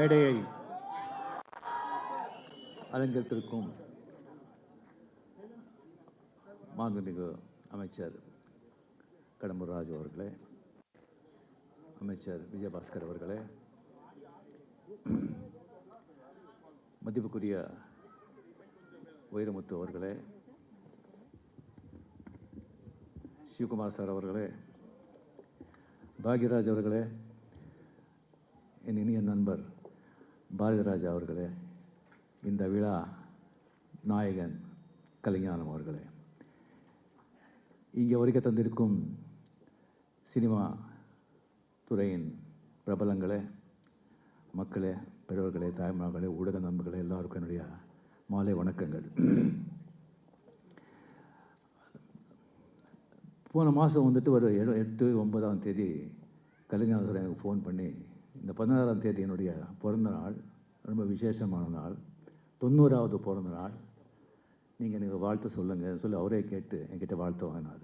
மேடையை அலங்கரித்திருக்கும் மாண்புமிகு அமைச்சர் கடம்பூர் ராஜு அவர்களே அமைச்சர் விஜயபாஸ்கர் அவர்களே மதிப்புக்குரிய வைரமுத்து அவர்களே சிவகுமார் சார் அவர்களே பாக்யராஜ் அவர்களே என் இனிய நண்பர் பாரதிராஜா அவர்களே இந்த விழா நாயகன் கலைஞானம் அவர்களே. இங்கே வருகை தந்திருக்கும் சினிமா துறையின் பிரபலங்களே மக்களே பெரியவர்களே தாய்மார்களே ஊடக நண்பர்களே எல்லாருக்கும் என்னுடைய மாலை வணக்கங்கள். போன மாதம் வந்துட்டு ஒரு எட்டு ஒன்பதாம் தேதி கலைஞர் எனக்கு ஃபோன் பண்ணி இந்த பதினாறாம் தேதி என்னுடைய பிறந்த நாள் ரொம்ப விசேஷமான நாள். தொண்ணூறாவது பிறந்த நாள். நீங்கள் எனக்கு வாழ்த்து சொல்லுங்கள் சொல்லி அவரே கேட்டு என்கிட்ட வாழ்த்து வாங்கினார்.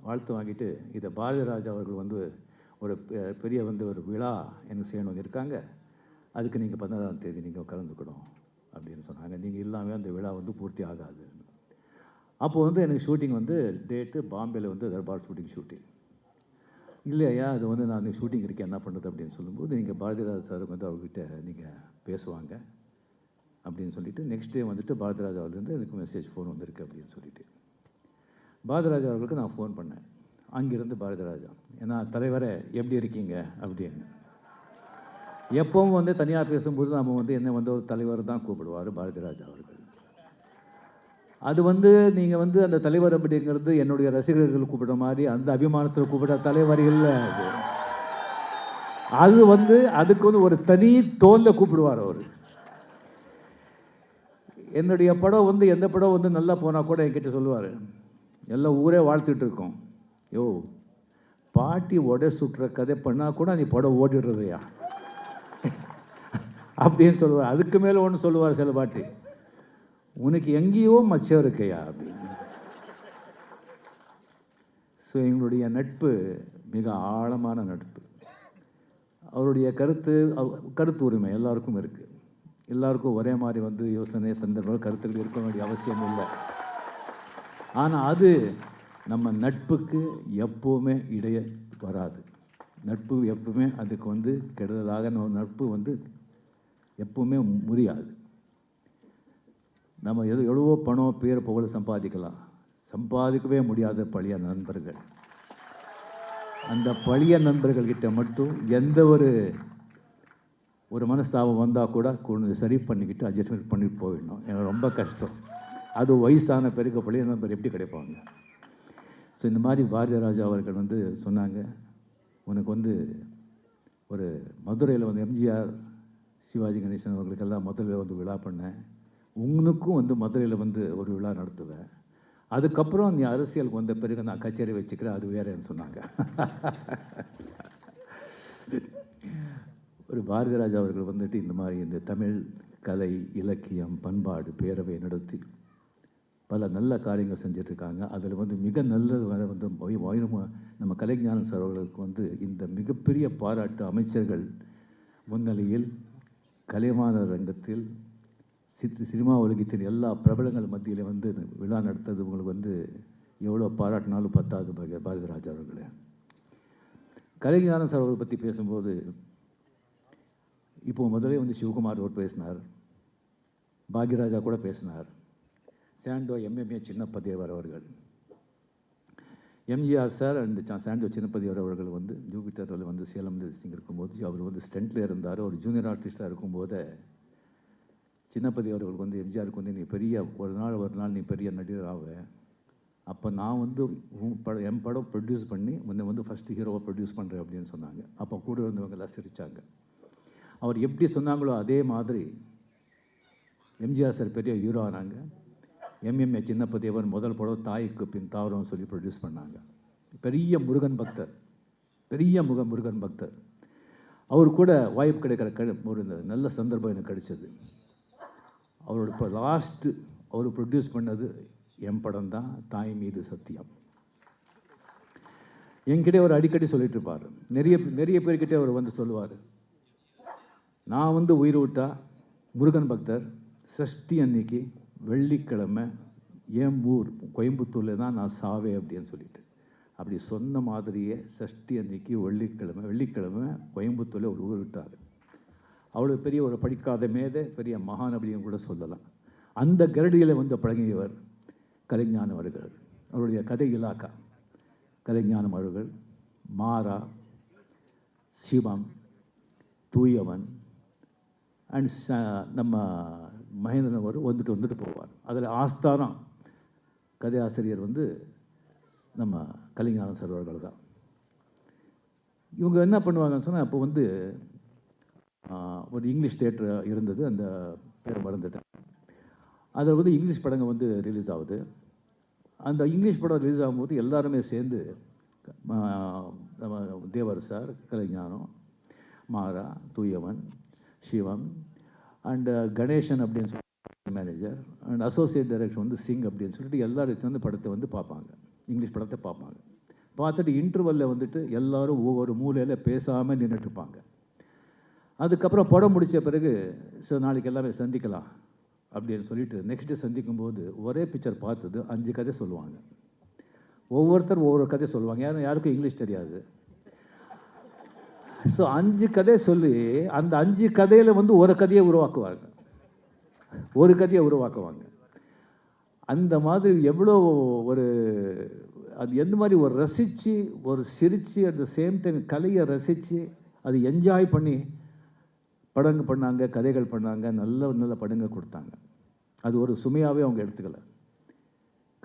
வாழ்த்து வாங்கிட்டு இதை பாரதிராஜா அவர்கள் வந்து ஒரு பெ- பெரிய வந்து ஒரு விழா எனக்கு செய்யணும்னு இருக்காங்க. அதுக்கு நீங்கள் பதினாறாம் தேதி நீங்கள் கலந்துக்கணும் அப்படின்னு சொன்னாங்க. நீங்கள் இல்லாமல் அந்த விழா வந்து பூர்த்தி ஆகாது அப்போது வந்து எனக்கு ஷூட்டிங் வந்து டேட்டு பாம்பேயில் வந்து தர்பார் ஷூட்டிங் ஷூட்டிங் இல்லையா அது வந்து நான் ஷூட்டிங் இருக்கேன் என்ன பண்ணுறது அப்படின்னு சொல்லும்போது நீங்கள் பாரதிராஜ் சார் வந்து அவர்கிட்ட நீங்கள் பேசுவாங்க அப்படின்னு சொல்லிட்டு நெக்ஸ்ட் டே வந்துட்டு பாரதிராஜ் அவர்லேருந்து எனக்கு மெசேஜ் ஃபோன் வந்திருக்கு அப்படின்னு சொல்லிட்டு. பாரதிராஜா அவர்களுக்கு நான் ஃபோன் பண்ணேன். அங்கிருந்து பாரதிராஜா ஏன்னா தலைவரே எப்படி இருக்கீங்க? அப்படின்னு. எப்பவும் வந்து தனியாக பேசும்போது நம்ம வந்து என்ன வந்து ஒரு தலைவர் தான் கூப்பிடுவார் பாரதிராஜா அவர்கள். அது வந்து நீங்கள் வந்து அந்த தலைவர் அப்படிங்கிறது என்னுடைய ரசிகர்கள் கூப்பிடுற மாதிரி அந்த அபிமானத்தில் கூப்பிடுற தலைவர் இல்லை அது. அது வந்து அதுக்கு வந்து ஒரு தனி தோல்ல கூப்பிடுவார் அவர். என்னுடைய படம் வந்து எந்த படம் வந்து நல்லா போனால் கூட என்கிட்ட சொல்லுவார். எல்லாம் ஊரே வாழ்த்துட்டு இருக்கோம். யோ பாட்டி உடை சுட்டுற கதை பண்ணால் கூட நீ படம் ஓடிடுறதையா? அப்படின்னு சொல்லுவார். அதுக்கு மேலே ஒன்று சொல்லுவார் சில பாட்டி. உனக்கு எங்கேயோ மச்சம் இருக்கையா அப்படின்னு. ஸோ எங்களுடைய நட்பு மிக ஆழமான நட்பு. அவருடைய கருத்து அவ- கருத்து உரிமை எல்லாருக்கும் இருக்குது எல்லாருக்கும் ஒரே மாதிரி வந்து யோசனை சந்தர்ப்பம் கருத்துக்கள் இருக்க வேண்டிய அவசியம் இல்லை. ஆனால் அது நம்ம நட்புக்கு எப்போவுமே இடைய வராது. நட்பு எப்பவுமே அதுக்கு வந்து கெடுதலாக நம்ம நட்பு வந்து எப்பவுமே முறியாது. நம்ம எது எவ்வளவோ பணம் பேர் புகழ் சம்பாதிக்கலாம். சம்பாதிக்கவே முடியாத பழைய நண்பர்கள். அந்த பழைய நண்பர்கள்கிட்ட மட்டும் எந்த ஒரு ஒரு மனஸ்தாபம் வந்தால் கூட கொஞ்சம் சரி பண்ணிக்கிட்டு அட்ஜஸ்ட்மெண்ட் பண்ணிட்டு போயிடணும் எனக்கு ரொம்ப கஷ்டம். அது வயசான பிறகு பழைய நண்பர் எப்படி கிடைப்பாங்க? ஸோ இந்த மாதிரி பாரதிராஜா அவர்கள் வந்து சொன்னாங்க உனக்கு வந்து ஒரு மதுரையில் வந்து எம்ஜிஆர் சிவாஜி கணேசன் அவர்களுக்கெல்லாம் மதுரையில் வந்து விழா பண்ணேன். உங்களுக்கும் வந்து மதுரையில் வந்து ஒரு விழா நடத்துவேன். அதுக்கப்புறம் நீ அரசியலுக்கு வந்த பிறகு நான் கச்சேரி வச்சுக்கிறேன் அது வேறேன்னு சொன்னாங்க. ஒரு பாரதிராஜா அவர்கள் வந்துட்டு இந்த மாதிரி இந்த தமிழ் கலை இலக்கியம் பண்பாடு பேரவை நடத்தி பல நல்ல காரியங்கள் செஞ்சிட்ருக்காங்க. அதில் வந்து மிக நல்லது வர வந்து நம்ம கலைஞானம் சார் அவர்களுக்கு வந்து இந்த மிகப்பெரிய பாராட்டு அமைச்சர்கள் முன்னிலையில் கலைமான ரங்கத்தில் சினிமா உலகத்தின் எல்லா பிரபலங்கள் மத்தியில் வந்து விழா நடத்தது உங்களுக்கு வந்து எவ்வளோ பாராட்டினாலும் பத்தாது பாரதி ராஜா அவர்களே. கலைஞான சார் அவர்களை பற்றி பேசும்போது இப்போ முதலே வந்து சிவகுமார் அவர் பேசினார். பாக்யராஜா கூட பேசினார். சாண்டோ எம்எம்ஏ சின்னப்பதேவர் அவர்கள். MGR sir and Sandow Chinnappadevar அவர்கள் வந்து ஜூபிட்டரில் வந்து சேலம் இருக்கும்போது அவர் வந்து ஸ்டென்ட்டில் இருந்தார். ஒரு ஜூனியர் ஆர்டிஸ்டாக இருக்கும்போது சின்னப்பதி அவர்களுக்கு வந்து எம்ஜிஆருக்கு வந்து நீ பெரிய ஒரு நாள் ஒரு நாள் நீ பெரிய நடிகர் ஆவ. அப்போ நான் வந்து உன் படம் என் படம் ப்ரொடியூஸ் பண்ணி உன்னை வந்து ஃபஸ்ட்டு ஹீரோவை ப்ரொடியூஸ் பண்ணுறேன் அப்படின்னு சொன்னாங்க. அப்போ கூட இருந்தவங்க எல்லாம் சிரித்தாங்க அவர் எப்படி சொன்னாங்களோ அதே மாதிரி எம்ஜிஆர் சார் பெரிய ஹீரோ ஆனாங்க. எம்எம்ஏ சின்னப்பதேவன் முதல் படம் தாய்க்கு பின் தாவரம் சொல்லி ப்ரொடியூஸ் பண்ணாங்க. பெரிய முருகன் பக்தர். பெரிய முக முருகன் பக்தர். அவர் கூட வாய்ப்பு கிடைக்கிற க ஒரு நல்ல சந்தர்ப்பம் எனக்கு கிடைச்சது. அவரோட இப்போ லாஸ்ட்டு அவர் ப்ரொடியூஸ் பண்ணது என் படம் தான் தாய் மீது சத்தியம். என்கிட்ட அவர் அடிக்கடி சொல்லிட்டு இருப்பார். நிறைய நிறைய பேர்கிட்ட அவர் வந்து சொல்லுவார். நான் வந்து உயிர் விட்டா முருகன் பக்தர் சஷ்டி அன்னைக்கு வெள்ளிக்கிழமை என் ஊர் கோயம்புத்தூரில் தான் நான் சாவே அப்படின்னு சொல்லிட்டு. அப்படி சொன்ன மாதிரியே சஷ்டி அன்னைக்கு வெள்ளிக்கிழமை வெள்ளிக்கிழமை கோயம்புத்தூரில் ஒரு ஊர் விட்டார். அவ்வளோ பெரிய ஒரு படிக்காத மேதை பெரிய மகாநபியும் கூட சொல்லலாம். அந்த கரடியில் வந்து பழகியவர் கலைஞானம் அவர்கள். அவருடைய கதை இலாக்கா கலைஞானம் அவர்கள் மாறா சிவம் தூயவன் அண்ட் நம்ம மகேந்திரன் அவர் வந்துட்டு வந்துட்டு போவார். அதில் ஆஸ்தானம் கதை ஆசிரியர் வந்து நம்ம கலைஞானம் சார் அவர்கள் தான் இவங்க என்ன பண்ணுவாங்கன்னு சொன்னால் அப்போ வந்து ஒரு இங்கிலீஷ் தேட்டர் இருந்தது அந்த பேர் மறந்துட்டேன். அதில் வந்து இங்கிலீஷ் படங்கள் வந்து ரிலீஸ் ஆகுது. அந்த இங்கிலீஷ் படம் ரிலீஸ் ஆகும்போது எல்லாருமே சேர்ந்து நம்ம தேவர் சார் கலைஞானம் மாறா தூயவன் சிவம் அண்டு கணேசன் அப்படின்னு சொல்லி மேனேஜர் அண்ட் அசோசியேட் டைரக்டர் வந்து சிங் அப்படின்னு சொல்லிட்டு எல்லாரும் வந்து படத்தை வந்து பார்ப்பாங்க. இங்கிலீஷ் படத்தை பார்ப்பாங்க. பார்த்துட்டு இன்டர்வலில் வந்துட்டு எல்லாரும் ஒவ்வொரு மூலையில் பேசாமல் நின்றுட்டுருப்பாங்க அதுக்கப்புறம் படம் முடித்த பிறகு சில நாளைக்கு எல்லாமே சந்திக்கலாம் அப்படின்னு சொல்லிட்டு நெக்ஸ்ட் டே சந்திக்கும்போது ஒரே பிக்சர் பார்த்தது அஞ்சு கதை சொல்லுவாங்க. ஒவ்வொருத்தர் ஒவ்வொரு கதை சொல்லுவாங்க. யாரும் யாருக்கும் இங்கிலீஷ் தெரியாது. ஸோ அஞ்சு கதை சொல்லி அந்த அஞ்சு கதையில் வந்து ஒரு கதையை உருவாக்குவாங்க. ஒரு கதையை உருவாக்குவாங்க. அந்த மாதிரி எவ்வளோ ஒரு அது எந்த மாதிரி ஒரு ரசித்து ஒரு சிரித்து அட் த சேம் டைம் கலையை ரசித்து அது என்ஜாய் பண்ணி படங்கள் பண்ணாங்க கதைகள் பண்ணாங்க நல்ல நல்ல படங்கள் கொடுத்தாங்க. அது ஒரு சுமையாகவே அவங்க எடுத்துக்கல.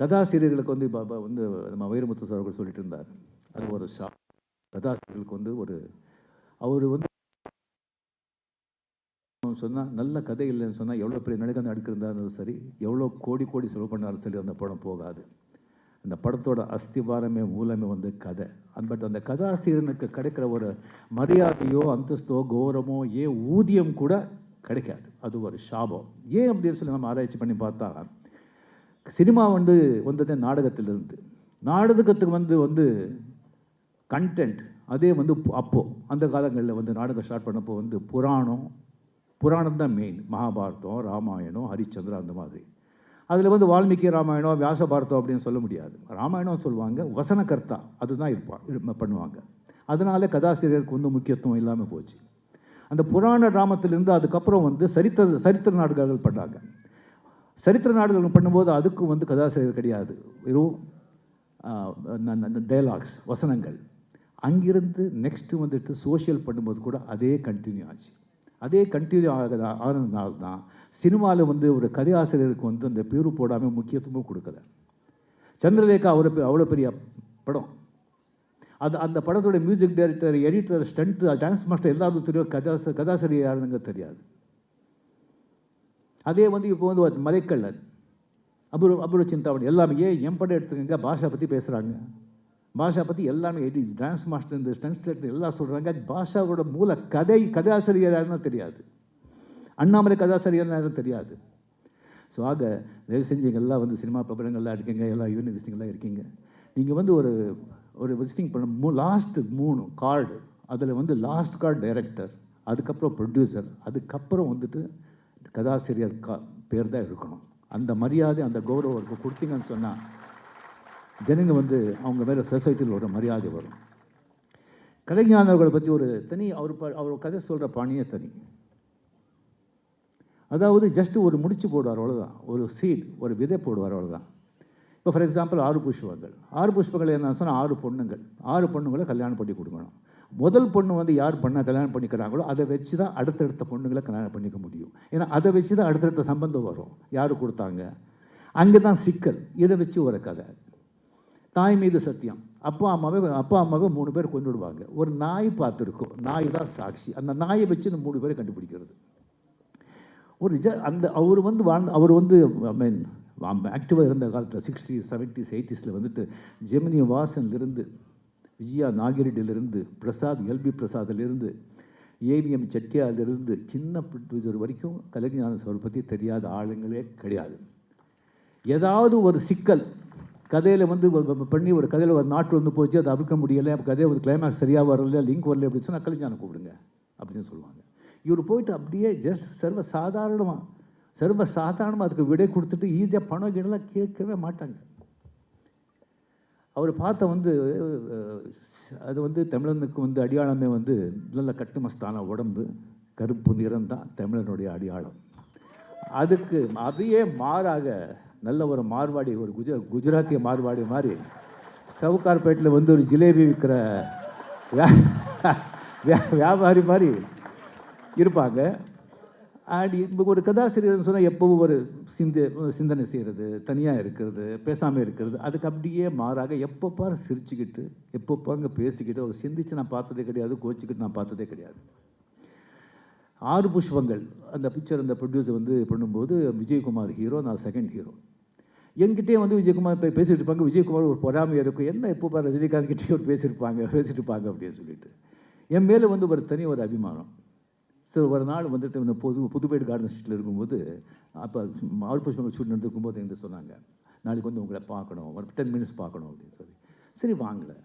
கதாசிரியர்களுக்கு வந்து பாபா வந்து நம்ம வைரமுத்து சார் அவர்கள் சொல்லிட்டு இருந்தார். அது ஒரு ஷா கதாசிரியர்களுக்கு வந்து ஒரு அவர் வந்து சொன்னால் நல்ல கதை இல்லைன்னு சொன்னால் எவ்வளோ பெரிய நடிகை நடிக்கிறதாலும் சரி எவ்வளோ கோடி கோடி செலவு பண்ணாலும் சரி அந்த படம் போகாது. அந்த படத்தோட அஸ்திவாரமே மூலமே வந்து கதை. பட் அந்த கதாசிரியனுக்கு கிடைக்கிற ஒரு மரியாதையோ அந்தஸ்தோ கௌரவமோ ஏன் ஊதியம் கூட கிடைக்காது. அது ஒரு சாபம். ஏன் அப்படின்னு சொல்லி நம்ம ஆராய்ச்சி பண்ணி பார்த்தா சினிமா வந்து வந்ததே நாடகத்திலிருந்து. நாடகத்துக்கு வந்து வந்து கண்டென்ட் அதே வந்து அப்போது அந்த காலங்களில் வந்து நாடகம் ஸ்டார்ட் பண்ணப்போ வந்து புராணம். புராணம் தான் மெயின் மகாபாரதம் ராமாயணம் ஹரிச்சந்திரா அந்த மாதிரி. அதில் வந்து வால்மீகி ராமாயணம் வியாச பாரதம் அப்படின்னு சொல்ல முடியாது. ராமாயணம் சொல்லுவாங்க வசனகர்த்தா அதுதான் இருப்பான் இரு- பண்ணுவாங்க. அதனால கதாசிரியருக்கு வந்து முக்கியத்துவம் இல்லாமல் போச்சு. அந்த புராண ராமத்திலிருந்து அதுக்கப்புறம் வந்து சரித்திர சரித்திர நாடுகள் பண்ணாங்க. சரித்திர நாடுகள் பண்ணும்போது அதுக்கும் வந்து கதாசிரியர் கிடையாது. வெறும் டைலாக்ஸ் வசனங்கள். அங்கிருந்து நெக்ஸ்ட்டு வந்துட்டு சோஷியல் பண்ணும்போது கூட அதே கண்டினியூ ஆச்சு. அதே கண்டினியூ ஆக ஆனதுனால தான் சினிமாவில் வந்து ஒரு கதையாசிரியருக்கு வந்து அந்த பேரு போடாமல் முக்கியத்துவம் கொடுக்கல. சந்திரலேகா அவ்வளோ அவ்வளோ பெரிய படம். அது அந்த படத்தோட music director editor stunt dance master எல்லாரும் தெரியும் கதாச கதாசிரியர் யாருங்க தெரியாது. அதே வந்து இப்போ வந்து மலைக்கல்லன் அபூர்வ அபூர்வ சிந்தாமணி எல்லாமே ஏன் என் படம் எடுத்துக்கங்க பாஷா பற்றி பேசுகிறாங்க பாஷா பற்றி எல்லாமே எடி டான்ஸ் மாஸ்டர் இந்த ஸ்டன்ஸ்டர் எல்லாம் சொல்கிறாங்க பாஷாவோட மூல கதை கதாசிரியர் யாருன்னா தெரியாது. அண்ணாமலை கதாசிரியர் யாருன்னு தெரியாது. ஸோ ஆக தயவு செஞ்சு எல்லாம் வந்து சினிமா பிரபலங்கள்லாம் இருக்கீங்க எல்லாம் யூனிவர்சிட்டிங்கெல்லாம் இருக்கீங்க. நீங்கள் வந்து ஒரு ஒரு விசிட்டிங் பண்ண மூ லாஸ்ட்டு மூணு கார்டு அதில் வந்து லாஸ்ட் கார்டு டைரக்டர் அதுக்கப்புறம் ப்ரொடியூசர் அதுக்கப்புறம் வந்துட்டு கதாசிரியர் கா பேர் தான் இருக்கணும். அந்த மரியாதை அந்த கௌரவம் கொடுத்தீங்கன்னு சொன்னால் ஜனங்க வந்து அவங்க மேலே சொசைட்டியில் ஒரு மரியாதை வரும். கலைஞானவர்களை பற்றி ஒரு தனி அவர் ப- அவர் கதை சொல்கிற பாணியே தனி. அதாவது ஜஸ்ட் ஒரு முடிச்சு போடுவார் அவ்வளோதான் ஒரு சீட் ஒரு விதை போடுவார் அவ்வளோதான் இப்போ ஃபார் எக்ஸாம்பிள் ஆறு புஷ்பங்கள். ஆறு புஷ்பங்கள் என்ன சொன்னால் ஆறு பொண்ணுங்கள். ஆறு பொண்ணுங்களை கல்யாணம் பண்ணி கொடுக்கணும். முதல் பொண்ணு வந்து யார் பண்ணால் கல்யாணம் பண்ணிக்கிறாங்களோ அதை வச்சு தான் அடுத்தடுத்த பொண்ணுங்களை கல்யாணம் பண்ணிக்க முடியும். ஏன்னா அதை வச்சு தான் அடுத்தடுத்த சம்பந்தம் வரும். யார் கொடுத்தாங்க? அங்கே தான் சிக்கல். இதை வச்சு ஒரு கதை. தாய் மீது சத்தியம். அப்பா அம்மாவே அப்பா அம்மாவே மூணு பேர் கொண்டு விடுவாங்க ஒரு நாய் பார்த்துருக்கோம். நாய் தான் சாட்சி. அந்த நாயை வச்சு இந்த மூணு பேரை கண்டுபிடிக்கிறது. ஒரு ஜ அந்த அவர் வந்து வாழ்ந்த அவர் வந்து ஐ மீன் ஆக்டிவாக இருந்த காலத்தில் சிக்ஸ்டி செவன்ட்டிஸ் எயிட்டிஸில் வந்துட்டு ஜெமினி வாசன்லேருந்து விஜயா நாகிரெட்டிலிருந்து பிரசாத் எல்பி பிரசாத்லேருந்து ஏவிஎம் செட்டியாரிலிருந்து சின்ன ப்ரொடியூசர் வரைக்கும் கலைஞான சார் பற்றி தெரியாத ஆளுங்களே கிடையாது. ஏதாவது ஒரு சிக்கல் கதையில் வந்து பண்ணி ஒரு கதையில் ஒரு நாட்டு வந்து போச்சு அதை அவிழ்க்க முடியலை கதையை ஒரு கிளைமேக்ஸ் சரியாக வரல லிங்க் வரல அப்படின்னு சொன்னால் கலைஞானம் கூப்பிடுங்க அப்படின்னு சொல்லுவாங்க. இவர் போயிட்டு அப்படியே ஜஸ்ட் சர்வ சாதாரணமாக சர்வ சாதாரணமாக அதுக்கு விடை கொடுத்துட்டு ஈஸியாக பணம் கிணலாம் கேட்கவே மாட்டாங்க. அவர் பார்த்த வந்து அது வந்து தமிழனுக்கு வந்து அடையாளமே வந்து நல்ல கட்டுமஸ்தான உடம்பு கருப்பு நிறம் தான் தமிழனுடைய அடையாளம். அதுக்கு அதையே மாறாக நல்ல ஒரு மார்வாடி ஒரு குஜ குஜராத்திய மார்வாடி மாதிரி. சவுகார்பேட்டில் வந்து ஒரு ஜிலேபி விற்கிற வியா- வியா- வியாபாரி மாதிரி இருப்பாங்க. அண்ட் இப்போ ஒரு கதாசிரியர்னு சொன்னால் எப்பவும் ஒரு சிந்த சிந்தனை செய்கிறது தனியாக இருக்கிறது பேசாமல் இருக்கிறது. அதுக்கு அப்படியே மாறாக எப்போ பாரு சிரிச்சுக்கிட்டு எப்போ பாருங்க பேசிக்கிட்டு ஒரு சிந்திச்சு நான் பார்த்ததே கிடையாது கோச்சிக்கிட்டு நான் பார்த்ததே கிடையாது. ஆறு புஷ்பங்கள். அந்த பிக்சர் அந்த ப்ரொடியூசர் வந்து பண்ணும்போது விஜயகுமார் ஹீரோ நான் செகண்ட் ஹீரோ என்கிட்டயே வந்து விஜயகுமார் இப்போ பேசிகிட்டு இருப்பாங்க. விஜயகுமார் ஒரு பொறாமை இருக்கும். என்ன எப்போ பாரு ரஜினிகாந்த் கிட்டே ஒரு பேசியிருப்பாங்க பேசிட்டு இருப்பாங்க அப்படின்னு சொல்லிட்டு. என் மேலே வந்து ஒரு தனி ஒரு அபிமானம். சரி ஒரு நாள் வந்துட்டு இந்த புது புதுப்பேடு கார்டன் ஸ்ட்ரீட்டில் இருக்கும்போது அப்போ ஆறு ஷூட் நடந்துருக்கும்போது என்கிட்ட சொன்னாங்க. நாளைக்கு வந்து உங்களை பார்க்கணும். ஒரு டென் மினிட்ஸ் பார்க்கணும் அப்படின்னு சொல்லி. சரி வாங்கலை.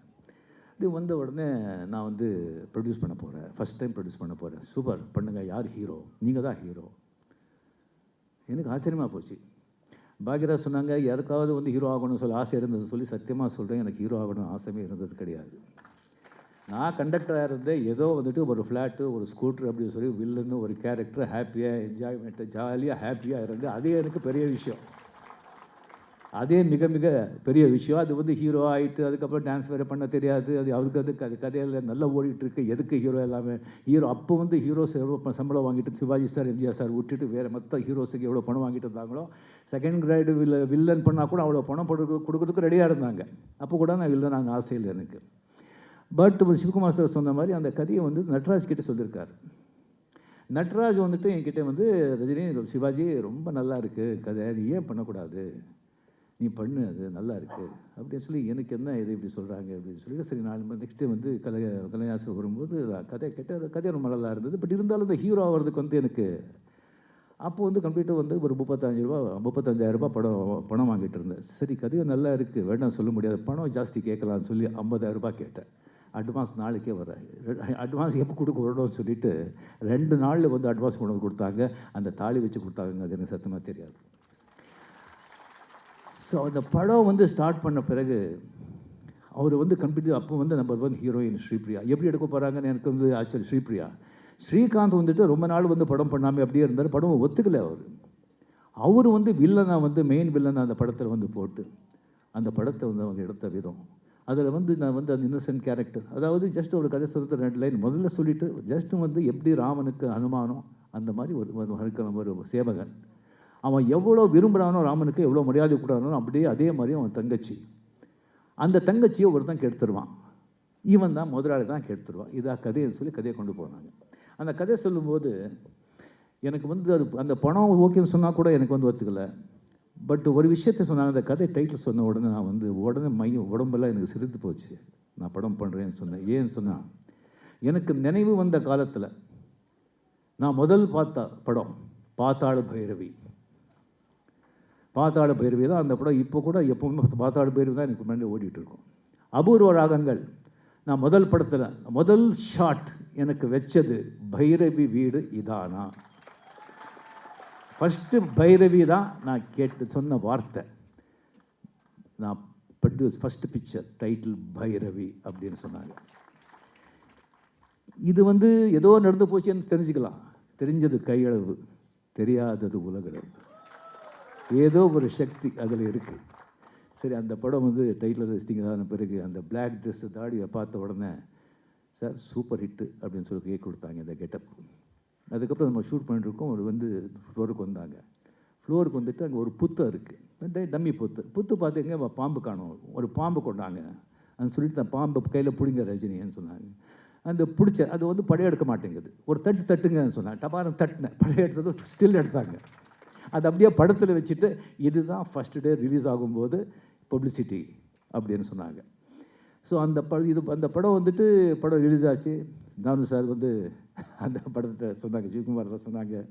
இது வந்த உடனே நான் வந்து ப்ரொடியூஸ் பண்ண போகிறேன் ஃபஸ்ட் டைம் ப்ரொடியூஸ் பண்ண போகிறேன் சூப்பர் பண்ணுங்கள் யார் ஹீரோ நீங்கள் தான் ஹீரோ எனக்கு ஆச்சரியமாக போச்சு. பாக்யராஜ் சொன்னாங்க யாருக்காவது வந்து ஹீரோ ஆகணும்னு சொல்லி ஆசை இருந்தது சொல்லி சத்தியமாக சொல்கிறேன் எனக்கு ஹீரோ ஆகணும் ஆசையே இருந்தது கிடையாது. நான் கண்டக்டராக இருந்தேன். ஏதோ வந்துட்டு ஒரு ஃப்ளாட்டு ஒரு ஸ்கூட்ரு அப்படின்னு சொல்லி வில்லுன்னு ஒரு கேரக்டர் ஹாப்பியாக என்ஜாய்மெண்ட்டு ஜாலியாக ஹாப்பியாக இருந்து அதே எனக்கு பெரிய விஷயம். அதே மிக மிக பெரிய விஷயம். அது வந்து ஹீரோ ஆகிட்டு அதுக்கப்புறம் டான்ஸ் வேறு பண்ண தெரியாது. அது அவருக்கு அது கதை கதையில் நல்லா ஓடிட்டுருக்கு. எதுக்கு ஹீரோ எல்லாமே? ஹீரோ அப்போ வந்து ஹீரோஸ் எவ்வளோ சம்பளம் வாங்கிட்டு சிவாஜி சார் எம்ஜிஆர் சார் விட்டுட்டு வேறு மற்ற ஹீரோஸுக்கு எவ்வளோ பணம் வாங்கிட்டு இருந்தாங்களோ செகண்ட் கிரேடு வில்ல வில்லன் பண்ணால் கூட அவ்வளோ பணம் கொடுக்க கொடுக்கறதுக்கு ரெடியாக இருந்தாங்க. அப்போ கூட நான் வில்லன் நாங்கள் ஆசையில் எனக்கு. பட் சிவகுமார் சார் சொன்ன மாதிரி அந்த கதையை வந்து நட்ராஜ் கிட்டே சொல்லியிருக்காரு நட்ராஜ் வந்துட்டு என்கிட்ட வந்து ரஜினி சிவாஜி ரொம்ப நல்லா இருக்குது கதை. நீ ஏன் பண்ணக்கூடாது? நீ பண்ணு அது நல்லா இருக்குது அப்படின்னு சொல்லி எனக்கு என்ன இது இப்படி சொல்கிறாங்க அப்படின்னு சொல்லிட்டு சரி நாலு நெக்ஸ்ட்டு வந்து கலை கலையாசர் வரும்போது நான் கதை கேட்ட கதை ரொம்ப நல்லா இருந்தது. பட் இருந்தாலும் இந்த ஹீரோ ஆகிறதுக்கு வந்து எனக்கு அப்போ வந்து கம்ப்ளீட்டாக வந்து ஒரு முப்பத்தஞ்சு ரூபா முப்பத்தஞ்சாயிரம் ரூபாய் படம் பணம் வாங்கிட்டு இருந்தேன். சரி கதையும் நல்லா இருக்குது வேண்டாம் சொல்ல முடியாது. பணம் ஜாஸ்தி கேட்கலாம்னு சொல்லி ஐம்பதாயிரம் ரூபாய் கேட்டேன். அட்வான்ஸ் நாளைக்கே வரேன் அட்வான்ஸ் எப்போ கொடுக்க வரணும்னு சொல்லிட்டு ரெண்டு நாளில் வந்து அட்வான்ஸ் கொண்டு வந்து கொடுத்தாங்க. அந்த தாலி வச்சு கொடுத்தாங்க அது எனக்கு சத்தமாக தெரியாது. ஸோ அந்த படம் வந்து ஸ்டார்ட் பண்ண பிறகு அவர் வந்து கம்ப்ளீட் அப்போ வந்து நம்பர் ஒன் ஹீரோயின் ஸ்ரீபிரியா. எப்படி எடுக்க போகிறாங்கன்னு எனக்கு வந்து ஆக்சுவலி ஸ்ரீபிரியா. ஸ்ரீகாந்த் வந்துட்டு ரொம்ப நாள் வந்து படம் பண்ணாமல் அப்படியே இருந்தார். படம் ஒத்துக்கலை அவர். அவர் வந்து வில்லனா வந்து மெயின் வில்லனாக அந்த படத்தில் வந்து போட்டு அந்த படத்தை வந்து அவங்க எடுத்த விதம். அதில் வந்து நான் வந்து அந்த இன்னசென்ட் கேரக்டர் அதாவது ஜஸ்ட் ஒரு கதை சொல்கிற ரெண்டு லைன் முதல்ல சொல்லிவிட்டு ஜஸ்ட் வந்து எப்படி ராமனுக்கு அனுமானம் அந்த மாதிரி ஒரு ஒரு சேவகன். அவன் எவ்வளோ விரும்புகிறானோ ராமனுக்கு எவ்வளோ மரியாதை கூடானோ அப்படியே அதே மாதிரி அவன் தங்கச்சி. அந்த தங்கச்சியை ஒருத்தன் கெடுத்துருவான். இவன் தான் முதலாளி தான் கெடுத்துருவான். இதாக கதைன்னு சொல்லி கதையை கொண்டு போனாங்க. அந்த கதை சொல்லும்போது எனக்கு வந்து அது அந்த பணம் ஓகேன்னு சொன்னால் கூட எனக்கு வந்து ஒத்துக்கல. பட் ஒரு விஷயத்தை சொன்னாங்க. அந்த கதை டைட்டில் சொன்ன உடனே நான் வந்து உடனே மையம் உடம்பெல்லாம் எனக்கு சிரித்து போச்சு. நான் படம் பண்ணுறேன்னு சொன்னேன். ஏன்னு சொன்னால் எனக்கு நினைவு வந்த காலத்தில் நான் முதல் பார்த்த படம் பாத்தாள பைரவி. பாத்தாள பைரவி தான் அந்த படம் இப்போ கூட எப்பவுமே பாத்தாள பைரவி தான் எனக்கு முன்னாடி ஓடிட்டு இருக்கும் அபூர்வ ராகங்கள். நான் முதல் படத்தில் முதல் ஷாட் எனக்கு வச்சது பைரவி வீடு இதானா? ஃபஸ்ட்டு பைரவி தான் நான் கேட்டு சொன்ன வார்த்தை. நான் produce first picture title Bhairavi அப்படின்னு சொன்னாங்க. இது வந்து ஏதோ நடந்து போச்சுன்னு தெரிஞ்சுக்கலாம். தெரிஞ்சது கையளவு. தெரியாதது உலகளவு. ஏதோ ஒரு சக்தி அதில் இருக்குது சரி அந்த படம் வந்து டைட்டில் ரசித்தீங்கதான பிறகு அந்த பிளாக் ட்ரெஸ்ஸு தாடியை பார்த்த உடனே சார் சூப்பர் ஹிட்டு அப்படின்னு சொல்லி கேக் கொடுத்தாங்க இந்த கெட்டப் அதுக்கப்புறம் நம்ம ஷூட் பண்ணிட்டுருக்கோம் ஒரு வந்து ஃப்ளோருக்கு வந்தாங்க. ஃப்ளோருக்கு வந்துட்டு அங்கே ஒரு புத்தம் இருக்குது டம்மி புத்து. புத்து பார்த்துங்க பாம்பு காணும். ஒரு பாம்பு கொண்டாங்க. அது சொல்லிட்டு நான் பாம்பு கையில் பிடிங்க ரஜினின்னு சொன்னாங்க. அந்த பிடிச்ச அது வந்து படையெடுக்க மாட்டேங்குது. ஒரு தட்டு தட்டுங்கன்னு சொன்னாங்க. டபாரம் தட்டினேன் படையெடுத்தது ஸ்டில் எடுத்தாங்க. அது அப்படியே படத்தில் வச்சுட்டு இதுதான் ஃபஸ்ட் டே ரிலீஸ் ஆகும்போது பப்ளிசிட்டி அப்படின்னு சொன்னாங்க. ஸோ அந்த படம் இது அந்த படம் வந்துட்டு படம் ரிலீஸ் ஆச்சு. தானு சார் வந்து அந்த படத்தை சொன்னாங்க ஜிவகுமார் சொன்னாங்க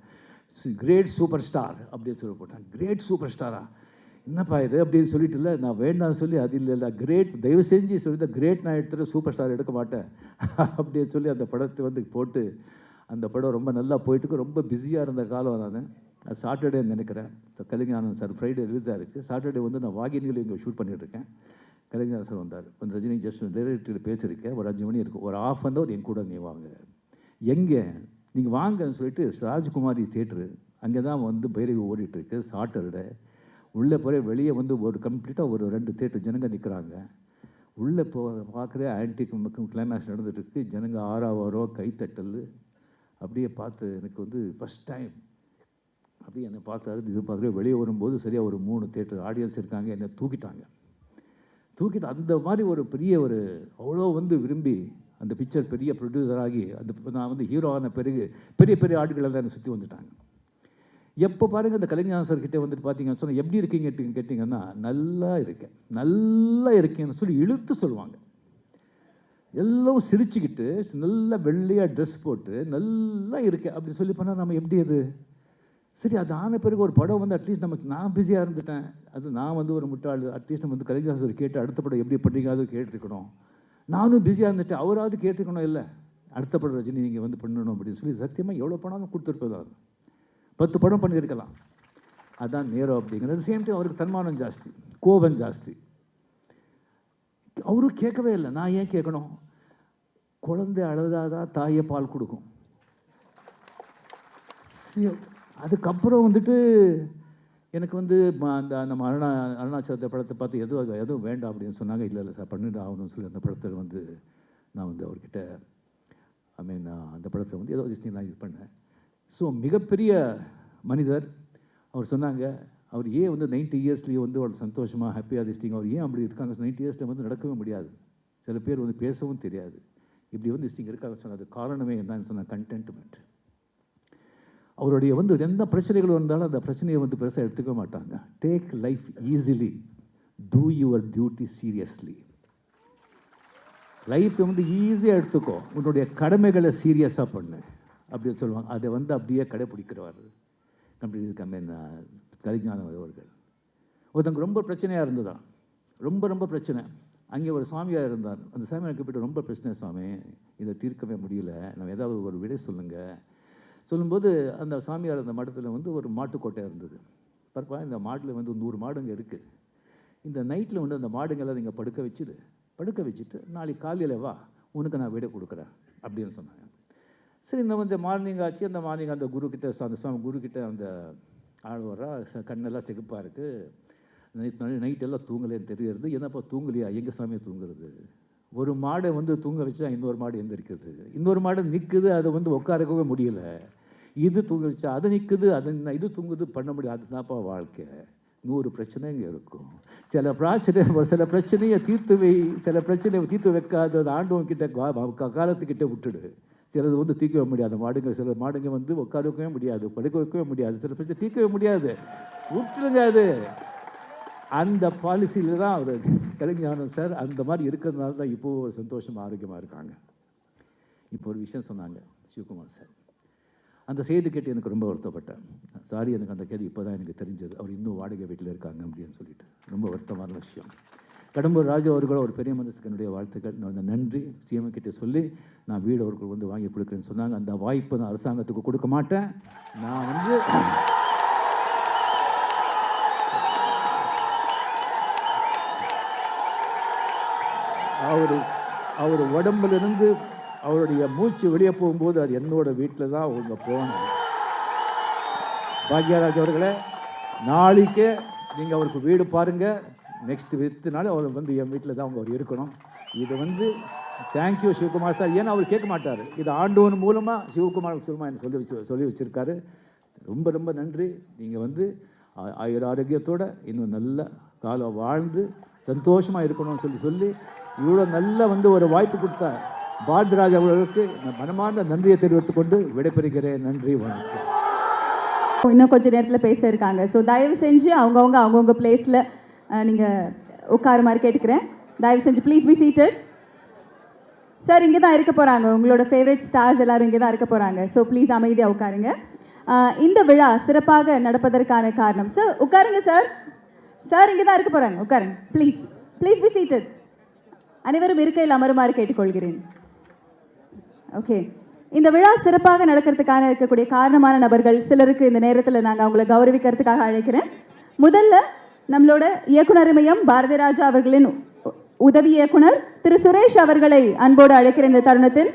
கிரேட் சூப்பர் ஸ்டார் அப்படின்னு சொல்லி போட்டாங்க. கிரேட் சூப்பர் ஸ்டாரா என்னப்பா இது? அப்படின்னு சொல்லிட்டு இல்லை நான் வேண்டாம்னு சொல்லி அது இல்லை இல்லை கிரேட் தயவு செஞ்சு சொல்லி கிரேட் நான் எடுத்துகிட்டு சூப்பர் ஸ்டார் எடுக்க மாட்டேன். அப்படின்னு சொல்லி அந்த படத்தை வந்து போட்டு அந்த படம் ரொம்ப நல்லா போயிட்டுருக்கு. ரொம்ப பிஸியாக இருந்த காலம் நான் அது சாட்டர்டே நினைக்கிறேன். கலைஞானன் சார் ஃப்ரைடே ரிலீஸாக இருக்குது சாட்டர்டே வந்து நான் வாகினியில் இங்கே ஷூட் பண்ணிகிட்ருக்கேன் கலைஞர் சார் வந்தார். வந்து ரஜினி ஜஸ்ட் டைரக்டர் பேசியிருக்கேன். ஒரு அஞ்சு மணி இருக்கும். ஒரு ஆஃப் அன் ஹவர் என் கூட நீ வாங்க. எங்கே? நீங்கள் வாங்கன்னு சொல்லிட்டு ராஜ்குமாரி தேட்ரு அங்கே தான் வந்து பைரவி ஓடிட்டுருக்கு. சாட்டர்டே உள்ளே போகிற வெளியே வந்து ஒரு கம்ப்ளீட்டாக ஒரு ரெண்டு தேட்டர் ஜனங்க நிற்கிறாங்க உள்ளே போ பார்க்குற ஆன்டிக் கிளைமேக்ஸ் நடந்துகிட்ருக்கு ஜனங்க ஆறாவாரோ கைத்தட்டல். அப்படியே பார்த்து எனக்கு வந்து ஃபஸ்ட் டைம் அப்படியே என்னை பார்க்குறாரு இது பார்க்குற வெளியே வரும்போது சரியாக ஒரு மூணு தேட்டர் ஆடியன்ஸ் இருக்காங்க என்னை தூக்கிட்டாங்க. தூக்கிட்டு அந்த மாதிரி ஒரு பெரிய ஒரு அவ்வளோ வந்து விரும்பி அந்த பிக்சர் பெரிய ப்ரொடியூசராகி அந்த நான் வந்து ஹீரோ ஆன பிறகு பெரிய பெரிய ஆடுகளை தான் என்னை சுற்றி வந்துட்டாங்க. எப்போ பாருங்கள் அந்த கலைஞர் சார்கிட்டே வந்துட்டு பார்த்தீங்கன்னு சொன்னால் எப்படி இருக்கீங்க? கேட்டிங்கன்னா நல்லா இருக்கேன் நல்லா இருக்கேன்னு சொல்லி இழுத்து சொல்லுவாங்க. எல்லாம் சிரிச்சுக்கிட்டு நல்லா வெள்ளையாக ட்ரெஸ் போட்டு நல்லா இருக்கேன். அப்படி சொல்லி பண்ணால் நம்ம எப்படி அது? சரி அது ஆன பிறகு ஒரு படம் வந்து அட்லீஸ்ட் நமக்கு நான் பிஸியாக இருந்துட்டேன். அது நான் வந்து ஒரு முட்டாள். அட்லீஸ்ட் நம்ம வந்து கலைஞர் கேட்டு அடுத்த படம் எப்படி பண்ணுறீங்க அது கேட்டிருக்கணும். நானும் பிஸியாக இருந்துட்டேன். அவராவது கேட்டிருக்கணும் இல்லை. அடுத்த படம் ரஜினி நீங்கள் வந்து பண்ணணும் அப்படின்னு சொல்லி சத்தியமாக எவ்வளோ பணம் கொடுத்துருப்பது பத்து படம் பண்ணியிருக்கலாம். அதான் நேரம் அப்படிங்கிறது. சேம் டைம் அவருக்கு தன்மானம் ஜாஸ்தி கோபம் ஜாஸ்தி. அவரும் கேட்கவே இல்லை. நான் ஏன் கேட்கணும்? குழந்தை அழுதாதான் தாயை பால் கொடுக்கும். சரி, அதுக்கப்புறம் வந்துட்டு எனக்கு வந்து அந்த நம்ம அருணா அருணாச்சலத்தை படத்தை பார்த்து எதுவும் எதுவும் வேண்டாம் அப்படின்னு சொன்னாங்க. இல்லை இல்லை சார் பண்ணிட்டு ஆகணும்னு சொல்லி அந்த படத்தில் வந்து நான் வந்து அவர்கிட்ட ஐ மீன் அந்த படத்தில் வந்து ஏதோ விஷயம் நான் இது பண்ணேன். ஸோ மிகப்பெரிய மனிதர். அவர் சொன்னாங்க அவர் ஏன் வந்து நைன்ட்டி இயர்ஸ்லேயே வந்து அவ்வளோ சந்தோஷமாக ஹாப்பியாக திஸ்டிங் அவர் ஏன் அப்படி இருக்காங்க? நைன்ட்டி இயர்ஸில் வந்து நடக்கவே முடியாது. சில பேர் வந்து பேசவும் தெரியாது. இப்படி வந்து திஸ்டிங் இருக்காங்க சொன்னது காரணமே என்னன்னு சொன்ன கண்டென்ட்மெண்ட் அவருடைய வந்து எந்த பிரச்சனைகள் வந்தாலும் அந்த பிரச்சனையை வந்து பெருசாக எடுத்துக்க மாட்டாங்க. Take life easily to your duty seriously லைஃப்பை வந்து ஈஸியாக எடுத்துக்கோ. உன்னுடைய கடமைகளை சீரியஸாக பண்ணு. அப்படின்னு சொல்லுவாங்க. அதை வந்து அப்படியே கடைப்பிடிக்கிறவர். கம்ப்ளீட் கம்மியன் கலிஞானம் அவர்கள். ஒருத்தங்க ரொம்ப பிரச்சனையாக இருந்ததான் ரொம்ப ரொம்ப பிரச்சனை. அங்கே ஒரு சாமியார் இருந்தார். அந்த சாமியார் கூப்பிட்டு ரொம்ப பிரச்சனை சாமி. இதை தீர்க்கவே முடியல. நம்ம ஏதாவது ஒரு விடை சொல்லுங்கள் சொல்லும்போது அந்த சாமியார் அந்த மடத்தில் வந்து ஒரு மாட்டுக்கோட்டை இருந்தது. பரப்பா இந்த மாட்டில் வந்து நூறு மாடுங்க இருக்குது இந்த நைட்டில் வந்து அந்த மாடுங்கெல்லாம் நீங்கள் படுக்க வச்சுடு படுக்க வச்சுட்டு நாளைக்கு காலையில் வா உனக்கு நான் விடை கொடுக்குறேன் அப்படின்னு சொன்னாங்க. சரி இந்த வந்து மார்னிங் ஆச்சு. அந்த மார்னிங் அந்த குரு கிட்ட அந்த சுவாமி குரு கிட்ட அந்த ஆள் வரா கண்ணெல்லாம் செகுப்பாக இருக்குது நைட் நைட்டெல்லாம் தூங்கலேன்னு தெரியறது. என்னப்பா தூங்கலையா? எங்கள் சாமியை தூங்குறது? ஒரு மாடை வந்து தூங்க வச்சா இன்னொரு மாடு எந்திரிக்குது. இன்னொரு மாடு நிற்குது அதை வந்து உட்காரக்கவே முடியல. இது தூங்க வச்சா அது நிற்குது அது இது தூங்குது பண்ண முடியாது அதுதான்ப்பா வாழ்க்கை. நூறு பிரச்சனைங்க இருக்கும். சில பிரச்சனை சில பிரச்சனையை தீர்த்து வை சில பிரச்சனையை தீர்த்து வைக்காது அது ஆண்டவன் கிட்ட காலத்துக்கிட்டே காலத்துக்கிட்ட விட்டுடு. சிலது வந்து தீர்க்கவே முடியாது. மாடுங்க சில மாடுங்க வந்து உட்கார வைக்கவே முடியாது படுக்க வைக்கவே முடியாது. சில பிரச்சனை தீர்க்கவே முடியாது. விட்டுருங்க அது. அந்த பாலிசியில் தான் அவர் கலைஞானம் சார். அந்த மாதிரி இருக்கிறதுனால தான் இப்போது சந்தோஷமாக ஆரோக்கியமாக இருக்காங்க. இப்போ ஒரு விஷயம் சொன்னாங்க சிவகுமார் சார். அந்த செய்தி கேட்டு எனக்கு ரொம்ப வருத்தப்பட்டேன். சாரி எனக்கு அந்த கேள்வி இப்போ தான் எனக்கு தெரிஞ்சது. அவர் இன்னும் வாடகை வீட்டில் இருக்காங்க அப்படின்னு சொல்லிட்டு. ரொம்ப வருத்தமான விஷயம். கடம்பூர் ராஜு அவர்களோட ஒரு பெரிய மனசுக்கு என்னுடைய வாழ்த்துக்கள். நான் நன்றி சிஎம் கிட்டே சொல்லி நான் வீடு அவர்கள் வந்து வாங்கி கொடுக்குறேன்னு சொன்னாங்க. அந்த வாய்ப்பை நான் அரசாங்கத்துக்கு கொடுக்க மாட்டேன். நான் வந்து அவர் அவர் உடம்புலேருந்து அவருடைய மூச்சு வெளியே போகும்போது அது என்னோட வீட்டில் தான் அவங்க போகணும் பாக்யராஜ் அவர்களே நாளைக்கே நீங்கள் அவருக்கு வீடு பாருங்கள் நெக்ஸ்ட் வித்து நாள் அவர் வந்து என் வீட்டில் தான் அவங்க அவர் இருக்கணும். இது வந்து தேங்க்யூ சிவகுமார் சார். ஏன்னா அவர் கேட்க மாட்டார். இது ஆண்டவன் மூலமாக சிவகுமார் சிவமா எனக்கு சொல்லி வச்சு சொல்லி வச்சுருக்காரு. ரொம்ப ரொம்ப நன்றி. நீங்கள் வந்து ஆயுர் ஆரோக்கியத்தோடு இன்னும் நல்ல காலம் வாழ்ந்து சந்தோஷமாக இருக்கணும்னு சொல்லி சொல்லி இவ்வளோ நல்ல வந்து ஒரு வாய்ப்பு கொடுத்த பாரதிராஜ் அவர்களுக்கு நான் மனமார்ந்த நன்றியை தெரிவித்துக் கொண்டு விடைபெறுகிறேன். நன்றி வணக்கம். இன்னும் கொஞ்ச நேரத்தில் பேச இருக்காங்க. ஸோ தயவு செஞ்சு அவங்கவுங்க அவங்கவுங்க பிளேஸில் நீங்கள் உட்கார மாதிரி கேட்டுக்கிறேன். தயவு செஞ்சு ப்ளீஸ் பி சீட்டட் சார் இங்கே தான் இருக்க போகிறாங்க உங்களோட ஃபேவரட் ஸ்டார்ஸ் எல்லோரும் இங்கே தான் இருக்க போகிறாங்க ஸோ ப்ளீஸ் அமைதியாக உட்காருங்க. இந்த விழா சிறப்பாக நடப்பதற்கான காரணம். சார் உட்காருங்க சார் சார் இங்கே தான் இருக்க போகிறாங்க உட்காருங்க. ப்ளீஸ் ப்ளீஸ் பி சீட்டட் அனைவரும் இருக்கையில் அமருமாறு கேட்டுக்கொள்கிறேன். ஓகே இந்த விழா சிறப்பாக நடக்கிறதுக்கான இருக்கக்கூடிய காரணமான நபர்கள் சிலருக்கு இந்த நேரத்தில் நாங்கள் அவங்கள கௌரவிக்கிறதுக்காக அழைக்கிறேன். முதல்ல நம்மளோட இயக்குனர் மையம் பாரதி ராஜா அவர்களின் உதவி இயக்குனர் திரு சுரேஷ் அவர்களை அன்போடு அழைக்கிற இந்த தருணத்தில்.